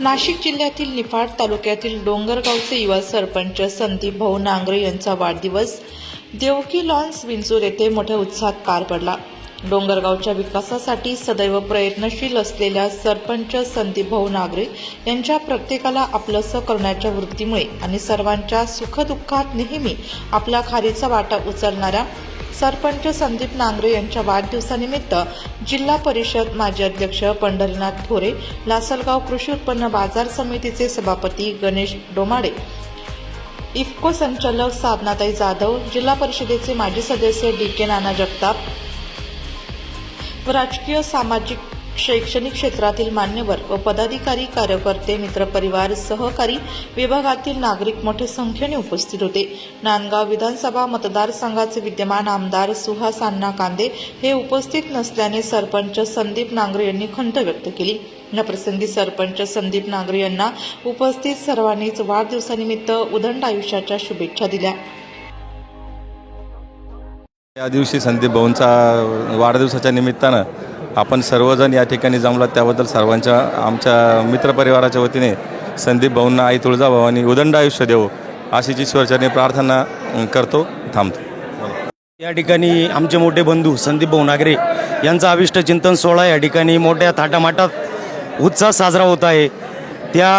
नाशिक जिल्ह्यातील निफाड तालुक्यातील डोंगरगावचे युवा सरपंच संदीप भाऊ नांगरे यांचा वाढदिवस देवकी लॉन्स विंचूर येथे मोठ्या उत्साहात पार पडला. डोंगरगावच्या विकासासाठी सदैव प्रयत्नशील असलेल्या सरपंच संदीप भाऊ नागरे यांच्या प्रत्येकाला आपलंसं करण्याच्या वृत्तीमुळे आणि सर्वांच्या सुखदुःखात नेहमी आपला खारीचा वाटा उचलणाऱ्या सरपंच संदीप नांगरे यांच्या वाढदिवसानिमित्त जिल्हा परिषद माजी अध्यक्ष पंढरीनाथ थोरे लासलगाव कृषी उत्पन्न बाजार समितीचे सभापती गणेश डोमाडे इफको संचालक साधनाताई जाधव जिल्हा परिषदेचे माजी सदस्य डी के नाना जगताप राजकीय सामाजिक शैक्षणिक क्षेत्रातील मान्यवर व पदाधिकारी कार्यकर्ते मित्रपरिवार सहकारी विभागातील नागरिक मोठ्या संख्येने उपस्थित होते. नांदगाव विधानसभा मतदारसंघाचे विद्यमान आमदार सुहास अण्णा कांदे हे उपस्थित नसल्याने सरपंच संदीप नांगरे यांनी खंत व्यक्त केली. या प्रसंगी सरपंच संदीप नांगरे यांना उपस्थित सर्वांनीच वाढदिवसानिमित्त उदंड आयुष्याच्या शुभेच्छा दिल्या. या दिवशी संदीप भाऊंचा वाढदिवसाच्या निमित्तानं आपण सर्वजण या ठिकाणी जमलात त्याबद्दल सर्वांच्या आमच्या मित्रपरिवाराच्या वतीने संदीप भाऊंना आई तुळजाभवानी उदंड आयुष्य देवो अशीच ईश्वरचरणी प्रार्थना करतो थांबतो. या ठिकाणी आमचे मोठे बंधू संदीप भाऊ नागरे यांचा अविष्ट चिंतन सोहळा या ठिकाणी मोठ्या थाटामाटात उत्साह साजरा होत आहे. त्या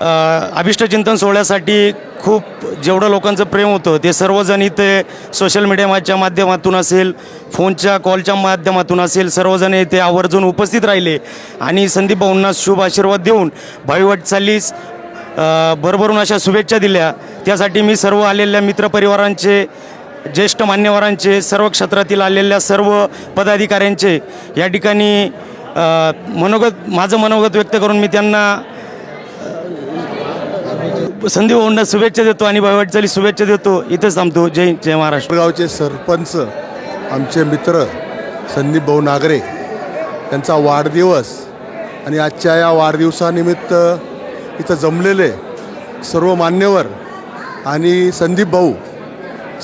अभिष्टचिंतन अभिष्ट चिंतन सोहळ्यासाठी खूप जेवढं लोकांचं प्रेम होतं ते सर्वजण इथे सोशल मीडियाच्या माध्यमातून असेल फोनच्या कॉलच्या माध्यमातून असेल सर्वजण इथे आवर्जून उपस्थित राहिले. आणि संदीप भाऊंना शुभ आशीर्वाद देऊन भावी वाटचालीस भरभरून अशा शुभेच्छा दिल्या. त्यासाठी मी सर्व आलेल्या मित्रपरिवारांचे ज्येष्ठ मान्यवरांचे सर्व क्षेत्रातील आलेल्या सर्व पदाधिकाऱ्यांचे या ठिकाणी मनोगत माझं मनोगत व्यक्त करून मी त्यांना संदीप भाऊंना शुभेच्छा देतो आणि भाईवाटचाली शुभेच्छा देतो. इथेच थांबतो. जय जय महाराष्ट्र. गावचे सरपंच आमचे मित्र संदीप भाऊ नागरे यांचा वाढदिवस आणि आजच्या या वाढदिवसानिमित्त इथं जमलेले सर्व मान्यवर आणि संदीप भाऊ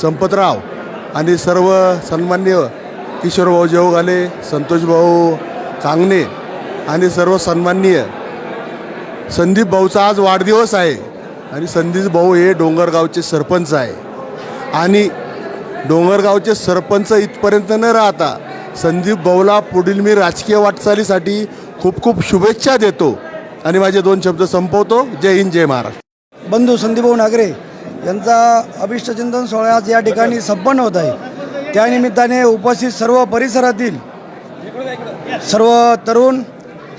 संपतराव आणि सर्व सन्मान्य किशोरभाऊ भाऊ संतोषभाऊ संतोष भाऊ कांगणे आणि सर्व सन्माननीय संदीप भाऊचा आज वाढदिवस आहे. आणि संदीप भाऊ हे डोंगरगावचे सरपंच आहे. आणि डोंगरगावचे सरपंच इथपर्यंत न राहता संदीप भाऊला पुढील मी राजकीय वाटचालीसाठी खूप खूप शुभेच्छा देतो. आणि माझे दोन शब्द संपवतो. जय हिंद जय महाराष्ट्र. बंधू संदीपभाऊ नागरे यांचा अभिष्टचिंतन सोहळा आज या ठिकाणी संपन्न होत आहे. त्यानिमित्ताने उपस्थित सर्व परिसरातील सर्व तरुण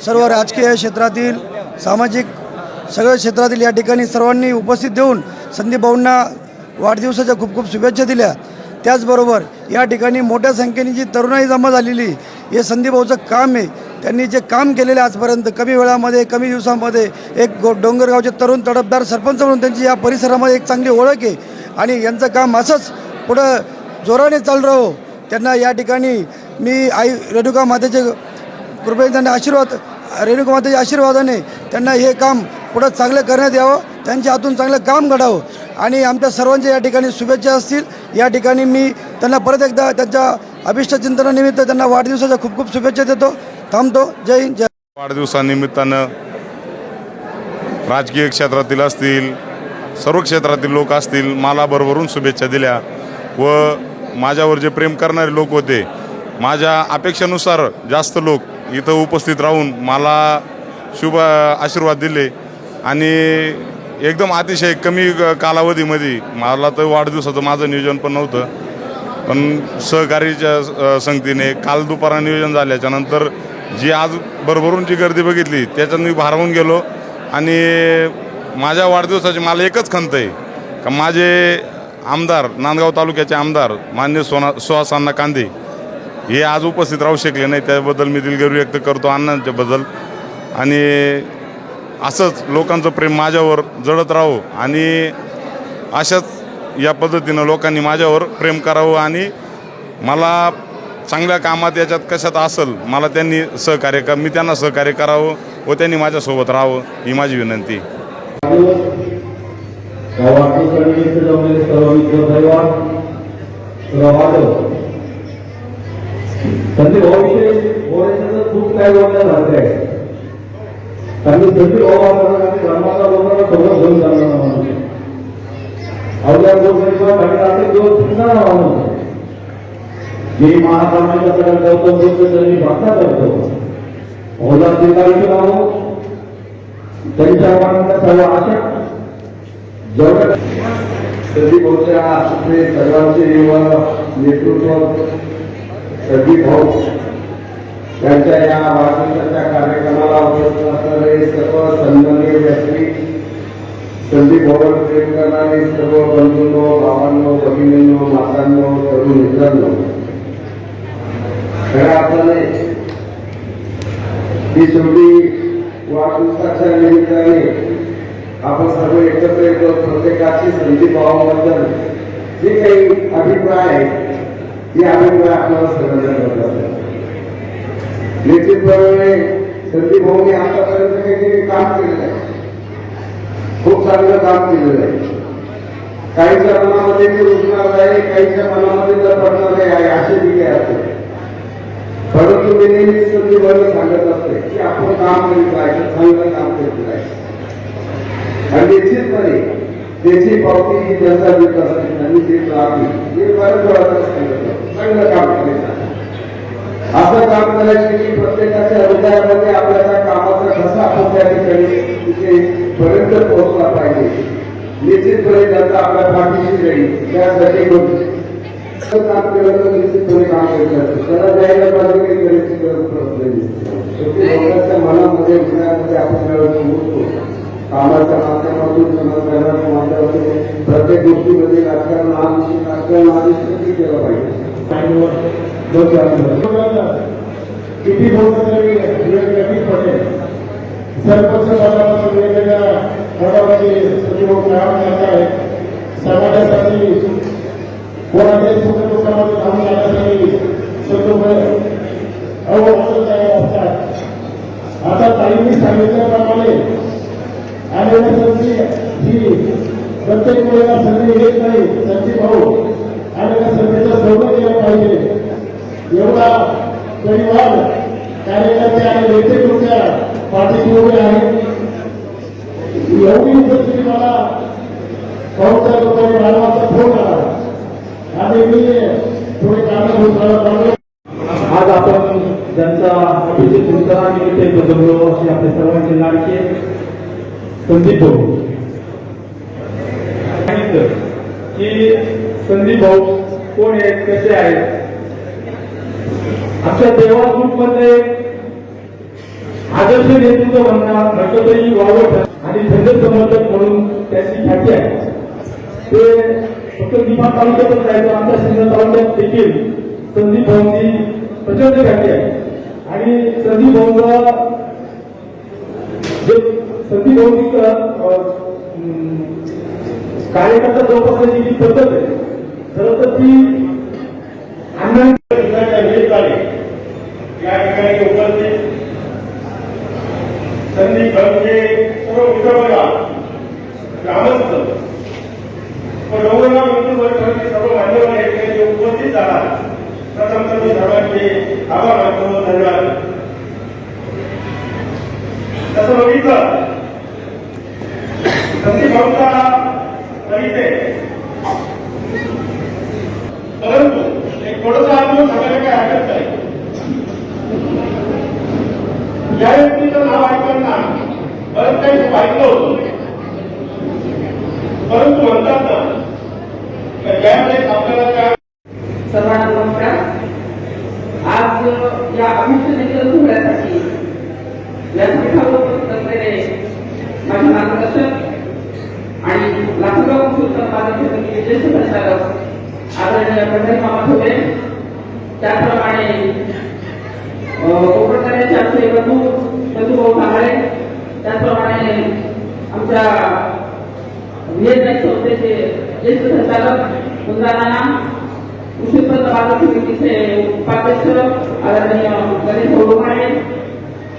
सर्व राजकीय क्षेत्रातील सामाजिक सगळ्या क्षेत्रातील या ठिकाणी सर्वांनी उपस्थित देऊन संदीप भाऊंना वाढदिवसाच्या खूप खूप शुभेच्छा दिल्या. त्याचबरोबर या ठिकाणी मोठ्या संख्येने जी तरुणाई जमा झालेली हे संदीप भाऊचं काम आहे. त्यांनी जे काम केलेलं आजपर्यंत कमी वेळामध्ये कमी दिवसामध्ये एक गो डोंगरगावचे तरुण तडफदार सरपंच म्हणून त्यांची या परिसरामध्ये एक चांगली ओळख आहे. आणि यांचं काम असंच पुढं जोराने चालू राहो. त्यांना या ठिकाणी मी आई रेणुका मातेचे कृपया त्यांना आशीर्वाद रेणुका मातेच्या आशीर्वादाने त्यांना हे काम पुढं चांगलं करण्यात यावं त्यांच्या हातून चांगलं काम घडावं. आणि आमच्या सर्वांच्या या ठिकाणी शुभेच्छा असतील. या ठिकाणी मी त्यांना परत एकदा त्यांच्या अभिष्ट चिंतनानिमित्त त्यांना वाढदिवसाच्या खूप खूप शुभेच्छा देतो. थांबतो. जय हिंद जय वाढदिवसानिमित्तानं राजकीय क्षेत्रातील असतील सर्व क्षेत्रातील लोक असतील मला भरभरून शुभेच्छा दिल्या व माझ्यावर जे प्रेम करणारे लोक होते माझ्या अपेक्षेनुसार जास्त लोक इथं उपस्थित राहून मला शुभ आशीर्वाद दिले. आणि एकदम अतिशय कमी कालावधीमध्ये मला तर वाढदिवसाचं माझं नियोजन पण नव्हतं. पण सहकारीच्या संगतीने काल दुपारा नियोजन झाल्याच्यानंतर जी आज भरभरून जी गर्दी बघितली त्याच्यात मी भारावून गेलो. आणि माझ्या वाढदिवसाची मला एकच खंत आहे का माझे आमदार नांदगाव तालुक्याचे आमदार मान्य सोना सुहासांना कांदे हे आज उपस्थित राहू शकले नाही. त्याबद्दल मी दिलगिरी व्यक्त करतो अण्णांच्याबद्दल. आणि असंच लोकांचं प्रेम माझ्यावर जळत राहो आणि अशाच या पद्धतीनं लोकांनी माझ्यावर प्रेम करावं आणि मला चांगल्या कामात याच्यात कशात असेल मला त्यांनी सहकार्य कर मी त्यांना सहकार्य करावं व त्यांनी माझ्यासोबत राहावं ही माझी विनंती. या वाढदिवसानिमित्त त्यांनी शेवटी धर्माचा लोकांना सोबत घेऊन जाणारा माणूस आहे. अवघ्या गोष्टीशिवाय घडणारे दिवस फिरणारा माणूस आहे. जे महाकामाच्या गौतम बुद्ध त्यांनी भक्ता करतो ओला स्वीकारायची नाव त्यांच्या मनातल्या सर्व आशा जेवढ्या कधी आपले सर्वांचे नेतृत्व कधी भाऊ यांच्या या वाढदिवसाच्या कार्यक्रमाला उपस्थित असणारे सर्व सन्मान्य व्यक्ती संदीप भवन प्रेम करणारे सर्व बंधूंनो भावांनो भगिनींनो मातांनो तरुण मित्रांनो खऱ्या अर्थाने ही शेवटी वाढदिवसाच्या निमित्ताने आपण सर्व एकत्र येतो. प्रत्येकाची संधी भावाबद्दल जे काही अभिप्राय आहे ते अभिप्राय आपल्याला सर्वांना असतात. निश्चितपणे संदीप भाऊने आतापर्यंत काहीतरी काम केलेलं आहे. खूप चांगलं काम केलेलं आहे. काहीच्या मनामध्ये ते रुजणार आहे काहीच्या मनामध्ये तर पडणार आहे असे दिले असते परंतु मी नेहमी संदीप भाऊला सांगत असते की आपण काम करीत आहे चांगलं काम करीत आहे. आणि निश्चितपणे त्याची पावती ही जनता देत असते त्यांनी देत राहते हे बऱ्याच वेळा सांगितलं चांगलं काम करायचं की प्रत्येकाच्या हृदयामध्ये आपल्याला कामाचा कसा आपण त्या ठिकाणी तिथे पर्यंत पोहोचला पाहिजे. निश्चितपणे त्यांचा आपल्या पाठीशी राहील. त्यासाठी पण काम केलं तर निश्चितपणे काम करत त्याला द्यायला पाहिजे काही करायची गरज पडत नाही. लोकांच्या मनामध्ये हृदयामध्ये आपण वेळेस बोलतो कामाच्या माध्यमातून समाजकारणाच्या माध्यमातून प्रत्येक गोष्टीमध्ये राजकारण आदिशी राजकारण आदिशी केलं पाहिजे. किती बोलतो तरी वेळ पडेल म्हणजे सरपंच पदापासून वेगवेगळ्या पदावरती सचिव काम करत आहेत. समाजासाठी कोणाच्याही सुखदुःखामध्ये काम करण्यासाठी सगळं अवघड तयार असतात. आता ताईंनी सांगितल्याप्रमाणे आलेल्या संधी ही प्रत्येक वेळेला संधी येत नाही संधी भाऊ. आलेल्या संधीचा सोडून गेला पाहिजे. एवढा परिवार कार्यकर्ते नेते तुमच्या पाठीत उभे आहेत एवढी उपस्थिती मला पाहुणच्या लोकांनी मानवाचा फोन आला. आणि मी थोडे कामं होत आज आपण ज्यांचा अभिजित चिंतनानिमित्त इथे जमलो असे आपले सर्वांचे लाडके संदीप भाऊ. सांगितलं की संदीप भाऊ कोण आहेत? कसे आहेत? आमच्या देवा ग्रुपमध्ये आदर्श नेतृत्व म्हणणार म्हटलं तरी वावट आणि धंदे समर्थक म्हणून त्याची ख्याती आहे. ते फक्त निफा तालुक्यातच राहायचं आमच्या सिंध तालुक्यात देखील संदीप भाऊंची प्रचंड ख्याती आहे. आणि संदीप भाऊंचा जे संदीप भाऊंची कार्यकर्ता जोपासण्याची जी पद्धत आहे खरं तर ती अण्णा या ठिकाणी उपस्थित संदीप भाऊंचे सर्व मित्रवर्ग ग्रामस्थ डोंगरगाव सर्व मान्यवर या ठिकाणी उपस्थित झाला प्रथम तर मी सर्वांचे आभार मानतो धन्यवाद तसं बघितलं संधी भाऊचा परिचय परंतु एक थोडंसं आपण सांगायला काय हरकत नाही या व्यक्तीचं नाव ऐकताना बरंच काही खूप ऐकलं होतं परंतु म्हणतात ना का ज्यावेळेस आपल्याला काय सर्वांना नमस्कार आज या अभिष्ट नेतृत्व सोहळ्यासाठी व्यासपीठावर असलेले माझे मार्गदर्शक आणि लासलगाव सुलतान ज्येष्ठ संचालक आदरणीय पंढरी मामा ठोबे त्याचप्रमाणे कोकणकऱ्याचे आमचे बंधू बंधूभाऊ कांबळे त्याचप्रमाणे आमच्या संस्थेचे ज्येष्ठ संचालक मुंजाराना कृषी उत्पन्न बाजार समितीचे उपाध्यक्ष आदरणीय गणेश भाऊ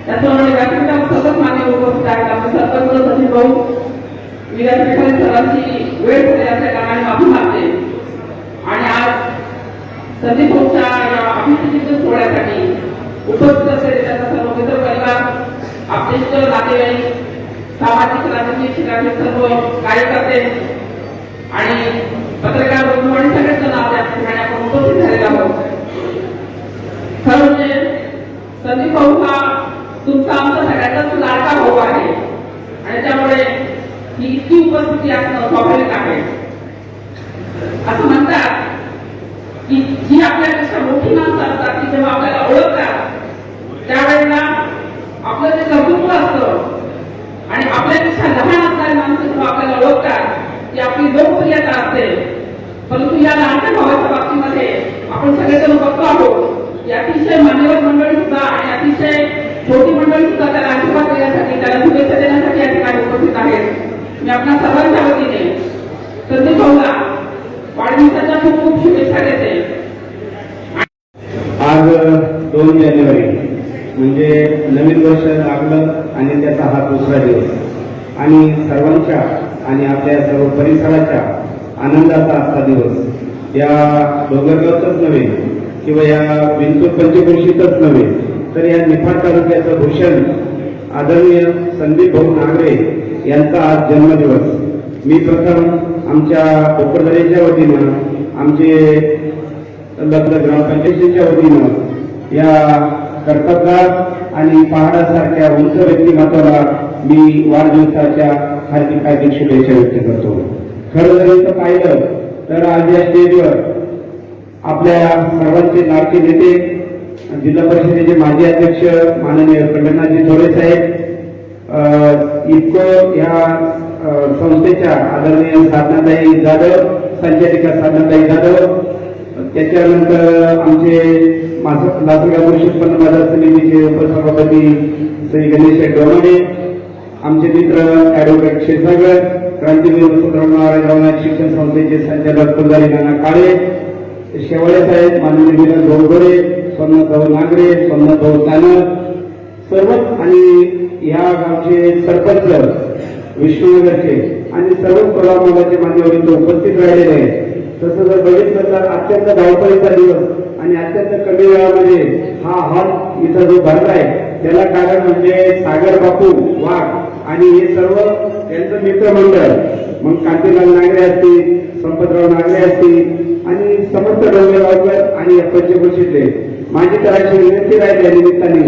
त्याचप्रमाणे व्यासपीठावर सतत मान्य उपस्थित आहेत आमचे सरपंच सचिन भाऊ मी सरांची वेळ झाली असल्या कारणाने माफी मागते. आणि आज संदीप भाऊच्या या अभिषेक सोहळ्यासाठी उपस्थित असलेले त्यांचा सर्व मित्र परिवार आपले ज्येष्ठ नातेवाईक सामाजिक राजकीय क्षेत्रातील सर्व कार्यकर्ते आणि पत्रकार बंधू आणि सगळ्यांचं नाव त्या ठिकाणी आपण उपस्थित आहोत. खरं म्हणजे संदीप भाऊ हा तुमचा आमचा सगळ्यांचाच लाडका भाऊ आहे. आणि त्यामुळे ही इतकी उपस्थिती असणं स्वाभाविक आहे. असं म्हणतात की जी आपल्यापेक्षा मोठी माणसं असतात ती जेव्हा आपल्याला ओळखतात त्यावेळेला आपलं जे कर्तृत्व असतं आणि आपल्यापेक्षा लहान असणारी माणसं जेव्हा आपल्याला ओळखतात ती आपली लोकप्रियता असते परंतु या लहानच्या भावाच्या बाबतीमध्ये आपण सगळेजण बघतो आहोत की अतिशय मान्यवर मंडळी सुद्धा आणि अतिशय छोटी मंडळी सुद्धा त्याला आशीर्वाद देण्यासाठी त्याला शुभेच्छा देण्यासाठी या ठिकाणी उपस्थित आहेत मी आपल्या सर्वांच्या वतीने संदेश भाऊला वाढदिवसाच्या खूप खूप शुभेच्छा देते आज दोन जानेवारी म्हणजे नवीन वर्ष लागलं आणि त्याचा हा दुसरा दिवस. आणि सर्वांच्या आणि आपल्या सर्व परिसराच्या आनंदाचा आजचा दिवस. या डोंगरगावच नव्हे किंवा या विंचूर पंचकृषीतच नव्हे तर या निफाड तालुक्याचं भूषण आदरणीय संदीप भाऊ नागरे यांचा आज जन्मदिवस. मी प्रथम आमच्या भोकरदरेच्या वतीनं आमचे लग्न ग्रामपंचायतीच्या वतीनं या कर्तबगार आणि पहाडासारख्या उंच व्यक्तिमत्वाला मी वाढदिवसाच्या हार्दिक हार्दिक शुभेच्छा व्यक्त करतो. खरं जर इथं पाहिलं तर आज या स्टेजवर आपल्या सर्वांचे लाडके नेते जिल्हा परिषदेचे माजी अध्यक्ष माननीय पंढरनाथजी थोरे साहेब अ, इतकं ह्या संस्थेच्या आदरणीय साधनाताई जाधव संचालिका साधनाताई जाधव त्याच्यानंतर आमचे लासलगाव कृषी उत्पन्न बाजार समितीचे उपसभापती श्री गणेश डोमाडे आमचे मित्र ऍडव्होकेट क्षीरसागर क्रांतीवीर वसंतराव शिक्षण संस्थेचे संचालक कुलधारी नाना काळे शेवाळे साहेब माननीय विनोद भोगोरे सोमनाथ नागरे सोमनाथ भाऊ सर्वच आणि या गावचे सरपंच विष्णुनगरचे आणि सर्वच कोल्हापुराचे मान्यवर इथं उपस्थित राहिलेले आहेत. तसं जर बघितलं तर अत्यंत धावपळीचा दिवस आणि अत्यंत कमी वेळामध्ये हा हॉल इथं जो भरलाय त्याला कारण म्हणजे सागर बापू वाघ आणि हे सर्व त्यांचं मित्रमंडळ. मग कांतीलाल नागरे असतील संपतराव नागरे असतील आणि समस्त डोंगरगावकर आणि या पंचकृषीतले माझी करायची विनंती राहील या निमित्ताने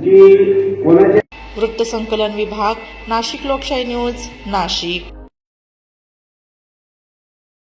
की कोणाच्या वृत्तसंकलन विभाग नाशिक लोकशाही न्यूज नाशिक.